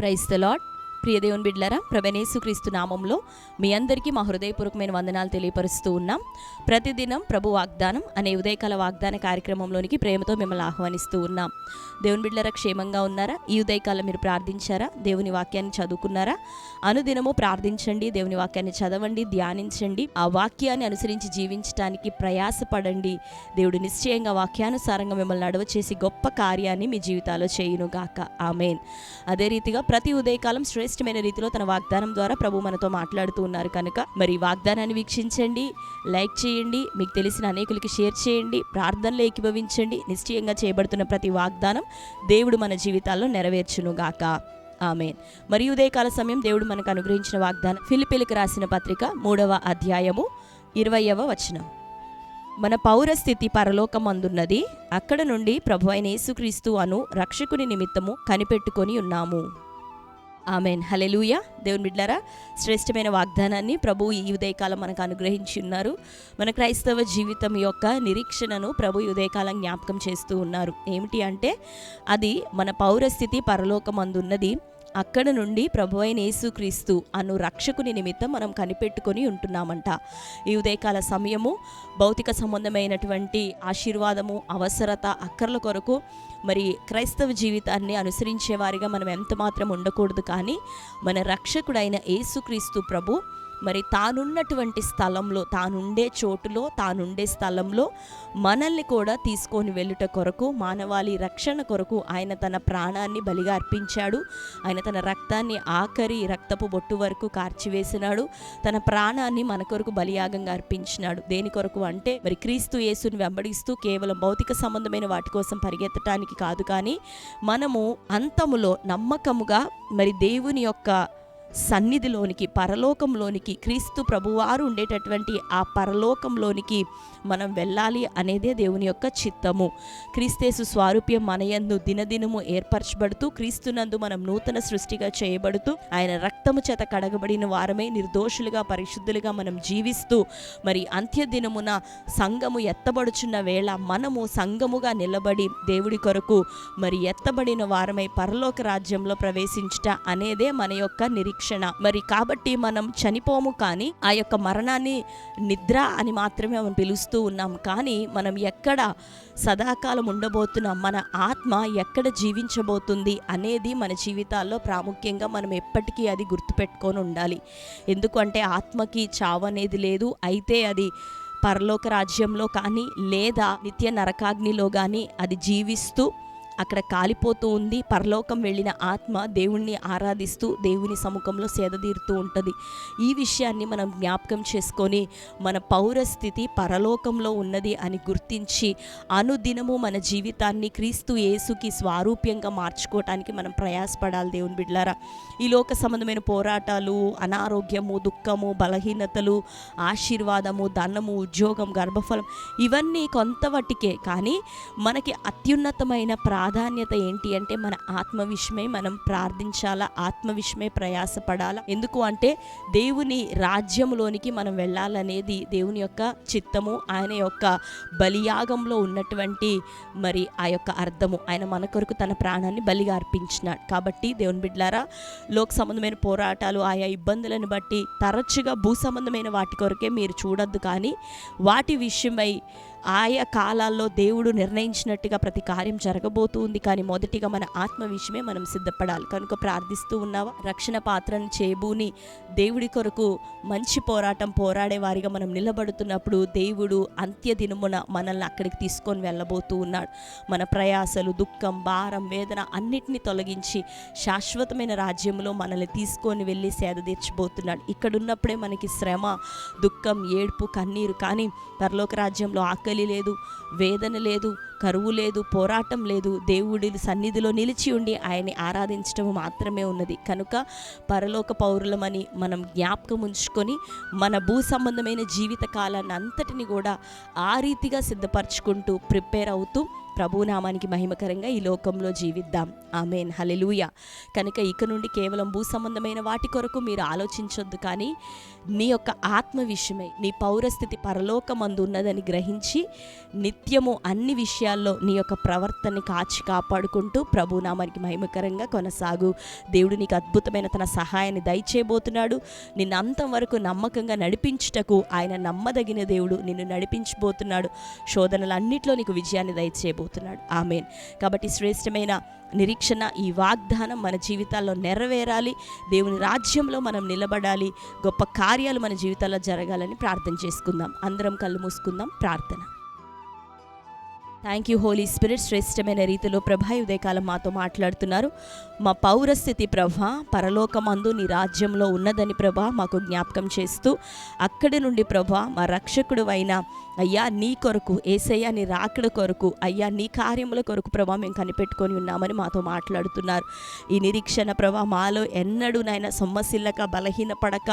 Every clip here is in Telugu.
ప్రైస్ ద లాడ్ ప్రియ దేవుని బిడ్లరా ప్రభనేసు క్రీస్తు నామంలో మీ అందరికీ మా హృదయపూర్వకమైన వందనాలు తెలియపరుస్తూ ఉన్నాం. ప్రతిదినం ప్రభు వాగ్దానం అనే ఉదయకాల వాగ్దాన కార్యక్రమంలోనికి ప్రేమతో మిమ్మల్ని ఆహ్వానిస్తూ ఉన్నాం. దేవుని బిడ్లరా క్షేమంగా ఉన్నారా? ఈ ఉదయకాలం మీరు ప్రార్థించారా? దేవుని వాక్యాన్ని చదువుకున్నారా? అనుదినము ప్రార్థించండి దేవుని వాక్యాన్ని చదవండి ధ్యానించండి ఆ వాక్యాన్ని అనుసరించి జీవించడానికి ప్రయాసపడండి. దేవుడు నిశ్చయంగా వాక్యానుసారంగా మిమ్మల్ని నడవ చేసి గొప్ప కార్యాన్ని మీ జీవితాల్లో చేయును గాక ఆమెన్. అదే రీతిగా ప్రతి ఉదయకాలం శ్రేష్టమైన రీతిలో తన వాగ్దానం ద్వారా ప్రభు మనతో మాట్లాడుతూ ఉన్నారు కనుక మరి వాగ్దానాన్ని వీక్షించండి లైక్ చేయండి మీకు తెలిసిన అనేకులకి షేర్ చేయండి ప్రార్థనలు ఏకీభవించండి నిశ్చయంగా చేయబడుతున్న ప్రతి వాగ్దానం దేవుడు మన జీవితాల్లో నెరవేర్చును గాక ఆమెన్. మరి ఉదయకాల సమయం దేవుడు మనకు అనుగ్రహించిన వాగ్దానం ఫిలిపిలకు రాసిన పత్రిక మూడవ అధ్యాయము ఇరవయవ వచనం. మన పౌరస్థితి పరలోకమందున్నది అక్కడ నుండి ప్రభు అయిన యేసుక్రీస్తు అను రక్షకుని నిమిత్తము కనిపెట్టుకొని ఉన్నాము. ఆమెన్. హలెలూయ దేవుని బిడ్డారా శ్రేష్టమైన వాగ్దానాన్ని ప్రభు ఈ ఉదయకాలం మనకు అనుగ్రహించి ఉన్నారు. మన క్రైస్తవ జీవితం యొక్క నిరీక్షణను ప్రభు ఈ ఉదయకాలం జ్ఞాపకం చేస్తూ ఉన్నారు. ఏమిటి అంటే అది మన పౌరస్థితి పరలోకమందున్నది. అక్కడ నుండి ప్రభు అయిన యేసుక్రీస్తు అను రక్షకుని నిమిత్తం మనం కనిపెట్టుకొని ఉంటున్నామంట. ఈ ఉదయకాల సమయము భౌతిక సంబంధమైనటువంటి ఆశీర్వాదము అవసరత అక్కర్ల కొరకు మరి క్రైస్తవ జీవితాన్ని అనుసరించేవారిగా మనం ఎంత మాత్రం ఉండకూడదు కానీ మన రక్షకుడైన యేసుక్రీస్తు ప్రభు మరి తానున్నటువంటి స్థలంలో తానుండే చోటులో తానుండే స్థలంలో మనల్ని కూడా తీసుకొని వెళ్ళుట కొరకు మానవాళి రక్షణ కొరకు ఆయన తన ప్రాణాన్ని బలిగా అర్పించాడు. ఆయన తన రక్తాన్ని ఆఖరి రక్తపు బొట్టు వరకు కార్చివేసినాడు. తన ప్రాణాన్ని మన కొరకు బలియాగంగా అర్పించినాడు. దేని కొరకు అంటే మరి క్రీస్తు యేసుని వెంబడిస్తూ కేవలం భౌతిక సంబంధమైన వాటి కోసం పరిగెత్తటానికి కాదు కానీ మనము అంతములో నమ్మకముగా మరి దేవుని యొక్క సన్నిధిలోనికి పరలోకంలోనికి క్రీస్తు ప్రభువారు ఉండేటటువంటి ఆ పరలోకంలోనికి మనం వెళ్ళాలి అనేదే దేవుని యొక్క చిత్తము. క్రీస్తేసు స్వారూప్యం మనయందు దినదినము ఏర్పరచబడుతూ క్రీస్తునందు మనం నూతన సృష్టిగా చేయబడుతూ ఆయన రక్తము చేత కడగబడిన వారమే నిర్దోషులుగా పరిశుద్ధులుగా మనం జీవిస్తూ మరి అంత్యదినమున సంఘము ఎత్తబడుచున్న వేళ మనము సంఘముగా నిలబడి దేవుడి కొరకు మరి ఎత్తబడిన వారమై పరలోక రాజ్యంలో ప్రవేశించట అనేదే మన యొక్క నిరీక్ష రక్షణ. మరి కాబట్టి మనం చనిపోము కానీ ఆ యొక్క మరణాన్ని నిద్ర అని మాత్రమే మనం పిలుస్తూ ఉన్నాం కానీ మనం ఎక్కడ సదాకాలం ఉండబోతున్నాం? మన ఆత్మ ఎక్కడ జీవించబోతుంది? అనేది మన జీవితాల్లో ప్రాముఖ్యంగా మనం ఎప్పటికీ అది గుర్తుపెట్టుకొని ఉండాలి. ఎందుకంటే ఆత్మకి చావు అనేది లేదు. అయితే అది పరలోక రాజ్యంలో కానీ లేదా నిత్య నరకాగ్నిలో కానీ అది జీవిస్తూ అక్కడ కాలిపోతూ ఉంది. పరలోకం వెళ్ళిన ఆత్మ దేవుణ్ణి ఆరాధిస్తూ దేవుని సముఖంలో సేదతీరుతూ ఉంటుంది. ఈ విషయాన్ని మనం జ్ఞాపకం చేసుకొని మన పౌరస్థితి పరలోకంలో ఉన్నది అని గుర్తించి అనుదినము మన జీవితాన్ని క్రీస్తు యేసుకి స్వారూప్యంగా మార్చుకోవటానికి మనం ప్రయాసపడాలి దేవుని బిడ్లారా. ఈ లోక సంబంధమైన పోరాటాలు అనారోగ్యము దుఃఖము బలహీనతలు ఆశీర్వాదము ధనము ఉద్యోగం గర్భఫలం ఇవన్నీ కొంత వాటికే కానీ మనకి అత్యున్నతమైన ప్రా ప్రాధాన్యత ఏంటి అంటే మన ఆత్మవిషయమై మనం ప్రార్థించాలా ఆత్మవిషయమై ప్రయాసపడాలా? ఎందుకు అంటే దేవుని రాజ్యంలోనికి మనం వెళ్ళాలనేది దేవుని యొక్క చిత్తము ఆయన యొక్క బలియాగంలో ఉన్నటువంటి మరి ఆ యొక్క అర్థము. ఆయన మన కొరకు తన ప్రాణాన్ని బలిగా అర్పించినాడు. కాబట్టి దేవుని బిడ్లారా లోక సంబంధమైన పోరాటాలు ఆయా ఇబ్బందులను బట్టి తరచుగా భూ సంబంధమైన వాటి కొరకే మీరు చూడొద్దు కానీ వాటి విషయమై ఆయా కాలాల్లో దేవుడు నిర్ణయించినట్టుగా ప్రతి కార్యం జరగబోతుంది కానీ మొదటిగా మన ఆత్మ విషయమే మనం సిద్ధపడాలి. కనుక ప్రార్థిస్తూ ఉన్నావా? రక్షణ పాత్రను చేబూని దేవుడి కొరకు మంచి పోరాటం పోరాడే వారిగా మనం నిలబడుతున్నప్పుడు దేవుడు అంత్య దినమున మనల్ని అక్కడికి తీసుకొని వెళ్ళబోతూ ఉన్నాడు. మన ప్రయాసలు దుఃఖం భారం వేదన అన్నిటినీ తొలగించి శాశ్వతమైన రాజ్యంలో మనల్ని తీసుకొని వెళ్ళి సేద తీర్చబోతున్నాడు. ఇక్కడున్నప్పుడే మనకి శ్రమ దుఃఖం ఏడుపు కన్నీరు కానీ పరలోక రాజ్యంలో ఆకలి లేదు వేదన లేదు కరువు లేదు పోరాటం లేదు. దేవుడి సన్నిధిలో నిలిచి ఉండి ఆయన్ని ఆరాధించడం మాత్రమే ఉన్నది. కనుక పరలోక పౌరులమని మనం జ్ఞాపకం ఉంచుకొని మన భూ సంబంధమైన జీవిత కాలాన్ని అంతటిని కూడా ఆ రీతిగా సిద్ధపరచుకుంటూ ప్రిపేర్ అవుతూ ప్రభునామానికి మహిమకరంగా ఈ లోకంలో జీవిద్దాం. ఆమెన్. హలెలూయ కనుక ఇక నుండి కేవలం భూ సంబంధమైన వాటి కొరకు మీరు ఆలోచించొద్దు కానీ నీ యొక్క ఆత్మ విషయమై నీ పౌరస్థితి పరలోకమందు ఉన్నదని గ్రహించి నిత్యము అన్ని విషయాల్లో నీ యొక్క ప్రవర్తనని కాచి కాపాడుకుంటూ ప్రభునామానికి మహిమకరంగా కొనసాగు. దేవుడు నీకు అద్భుతమైన తన సహాయాన్ని దయచేయబోతున్నాడు. నిన్న అంతం వరకు నమ్మకంగా నడిపించుటకు ఆయన నమ్మదగిన దేవుడు నిన్ను నడిపించబోతున్నాడు. శోధనలన్నింటిలో నీకు విజయాన్ని చేయబోతున్నాడు. ఆమెన్. కాబట్టి శ్రేష్టమైన నిరీక్షణ ఈ వాగ్దానం మన జీవితాల్లో నెరవేరాలి. దేవుని రాజ్యంలో మనం నిలబడాలి. గొప్ప కార్యాలు మన జీవితాల్లో జరగాలని ప్రార్థన చేసుకుందాం. అందరం కళ్ళు మూసుకుందాం. ప్రార్థన. థ్యాంక్ యూ హోలీ స్పిరిట్ శ్రేష్టమైన రీతిలో ప్రభా ఉదయకాలం మాతో మాట్లాడుతున్నారు. మా పౌరస్థితి ప్రభా పరలోకమందు నీ రాజ్యంలో ఉన్నదని ప్రభా మాకు జ్ఞాపకం చేస్తూ అక్కడి నుండి ప్రభా మా రక్షకుడు అయిన అయ్యా నీ కొరకు ఏసయ్య నీ రాకడ కొరకు అయ్యా నీ కార్యముల కొరకు ప్రభా మేము కనిపెట్టుకొని ఉన్నామని మాతో మాట్లాడుతున్నారు. ఈ నిరీక్షణ ప్రభా మాలో ఎన్నడూ నాయన సొమ్మసిల్లక బలహీనపడక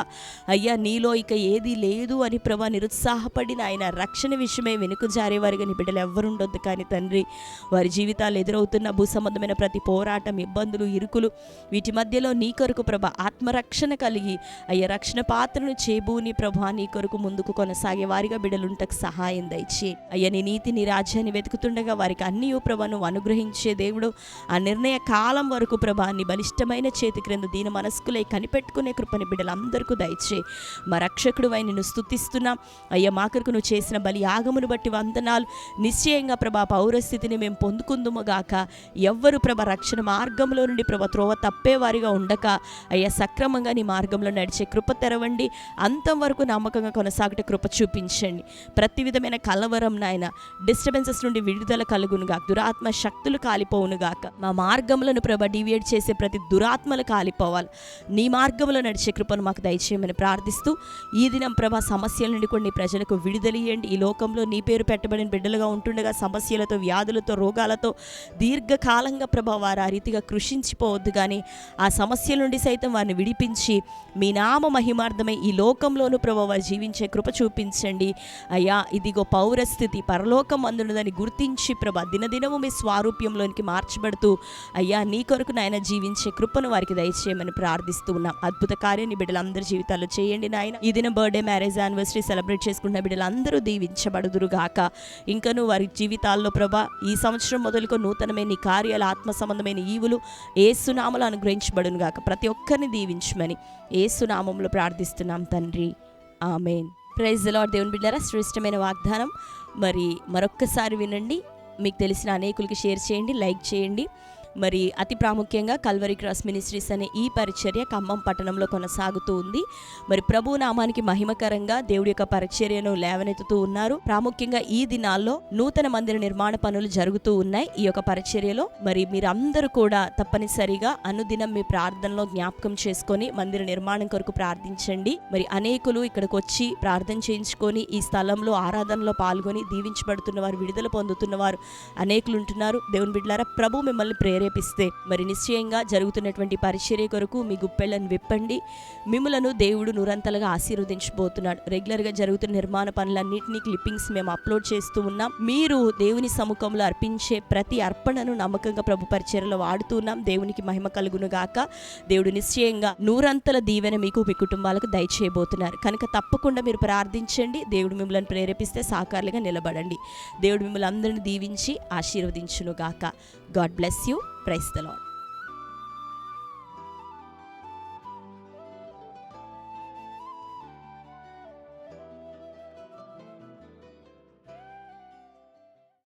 అయ్యా నీలో ఇక ఏది లేదు అని ప్రభా నిరుత్సాహపడిన ఆయన రక్షణ విషయమే వెనుక జారేవారిగా నీ బిడ్డలు ఎవరుండొద్దు కానీ తండ్రి వారి జీవితాలు ఎదురవుతున్న భూ సంబంధమైన ప్రతి పోరాటం ఇబ్బందులు ఇరుకులు వీటి మధ్యలో నీ కొరకు ప్రభ ఆత్మరక్షణ కలిగి అయ్యే రక్షణ పాత్రను చేబూని ప్రభా నీ కొరకు ముందుకు కొనసాగే వారిగా బిడలుంటకు సహాయం దయచి. అయ్యా నీ నీతి నీ రాజ్యాన్ని వెతుకుతుండగా వారికి అన్ని ప్రభ నువ్వు అనుగ్రహించే దేవుడు. ఆ నిర్ణయ కాలం వరకు ప్రభా నీ బలిష్టమైన చేతి క్రింద దీని మనస్కులై కనిపెట్టుకునే కృపని బిడ్డలందరికీ దయచే. మా రక్షకుడు అయి నిన్ను స్తుతిస్తున్నాం. అయ్యా మా కొరకు నువ్వు చేసిన బలి యాగమును బట్టి వందనాలు. నిశ్చయంగా ప్రభా పౌరస్థితిని మేము పొందుకుందుము గాక. ఎవ్వరు ప్రభ రక్షణ మార్గంలో నుండి ప్రభ త్రోవ తప్పేవారిగా ఉండక. అయ్యా సక్రమంగా నీ మార్గంలో నడిచే కృప తెరవండి. అంతం వరకు నమ్మకంగా కొనసాగట కృప చూపించండి. ప్రతి విధమైన కలవరం నాయన డిస్టర్బెన్సెస్ నుండి విడుదల కలుగునుగా దురాత్మ శక్తులు కాలిపోవునుగాక మా మార్గములను ప్రభ డివియేట్ చేసే ప్రతి దురాత్మలు కాలిపోవాలి. నీ మార్గంలో నడిచే కృపను మాకు దయచేయమని ప్రార్థిస్తూ ఈ దినం ప్రభా సమస్యల నుండి కొన్ని ప్రజలకు విడుదలియండి ఈ లోకంలో నీ పేరు పెట్టబడిన బిడ్డలుగా ఉంటుండగా సమస్యలతో వ్యాధులతో రోగాలతో దీర్ఘకాలంగా ప్రభా వారు ఆ రీతిగా కృషించిపోవద్దు కానీ ఆ సమస్యల నుండి సైతం వారిని విడిపించి మీ నామ మహిమార్థమై ఈ లోకంలోనూ ప్రభా వారు జీవించే కృప చూపించండి. అయ్యా ఇదిగో పౌరస్థితి పరలోకం అందున్నదని గుర్తించి ప్రభా దినదినము మీ స్వారూప్యంలోనికి మార్చబడుతూ అయ్యా నీ కొరకు నాయన జీవించే కృపను వారికి దయచేయమని ప్రార్థిస్తూ ఉన్నాం. అద్భుత కార్యాన్ని బిడ్డలందరి జీవితాల్లో చేయండి నాయన. ఈ దిన బర్త్డే మ్యారేజ్ యానివర్సరీ సెలబ్రేట్ చేసుకున్న బిడ్డలందరూ దీవించబడుదురు గాక ఇంకను వారి జీవితాల్లో ప్రభా ఈ సంవత్సరం మొదలుకో నూతనమైన నీ కార్యాల ఆత్మ సంబంధమైన ఈవులు ఏసునామలు అనుగ్రహించబడును గాక. ప్రతి ఒక్కరిని దీవించమని ఏసునామంలో ప్రార్థిస్తున్నాం తండ్రి. ఆమెన్. ప్రైజ్ లాడ్ దేవుని బిడ్డారా శ్రేష్టమైన వాగ్దానం. మరి మరొక్కసారి వినండి. మీకు తెలిసిన అనేకులకి షేర్ చేయండి లైక్ చేయండి. మరి అతి ప్రాముఖ్యంగా కల్వరి క్రాస్ మినిస్ట్రీస్ అనే ఈ పరిచర్య ఖమ్మం పట్టణంలో కొనసాగుతూ ఉంది. మరి ప్రభు నామానికి మహిమకరంగా దేవుడి యొక్క పరిచర్యను లేవనెత్తుతూ ఉన్నారు. ప్రాముఖ్యంగా ఈ దినాల్లో నూతన మందిర నిర్మాణ పనులు జరుగుతూ ఉన్నాయి. ఈ యొక్క పరిచర్యలో మరి మీరందరూ కూడా తప్పనిసరిగా అనుదినం మీ ప్రార్థనలో జ్ఞాపకం చేసుకొని మందిర నిర్మాణం కొరకు ప్రార్థించండి. మరి అనేకులు ఇక్కడికి వచ్చి ప్రార్థన చేయించుకొని ఈ స్థలంలో ఆరాధనలో పాల్గొని దీవించబడుతున్న వారు విడుదల పొందుతున్న వారు అనేకులు ఉంటున్నారు. దేవుని బిడ్డలారా ప్రభు మిమ్మల్ని ప్రేరేపిస్తే మరి నిశ్చయంగా జరుగుతున్నటువంటి పరిచర్య కొరకు మీ గుప్పెళ్ళను విప్పండి. మిమ్మలను దేవుడు నురంతలుగా ఆశీర్వదించబోతున్నాడు. రెగ్యులర్గా జరుగుతున్న నిర్మాణ పనులన్నింటినీ క్లిప్పింగ్స్ మేము అప్లోడ్ చేస్తూ ఉన్నాం. మీరు దేవుని సముఖంలో అర్పించే ప్రతి అర్పణను నమ్మకంగా ప్రభు పరిచర్యలో వాడుతున్నాం దేవునికి మహిమ కలుగును గాక. దేవుడు నిశ్చయంగా నూరంతల దీవెన మీకు మీ కుటుంబాలకు దయచేయబోతున్నారు. కనుక తప్పకుండా మీరు ప్రార్థించండి. దేవుడు మిమ్మల్ని ప్రేరేపిస్తే సాకారులుగా నిలబడండి. దేవుడు మిమ్మల్ని అందరిని దీవించి ఆశీర్వదించును గాక. God bless you. Praise the Lord.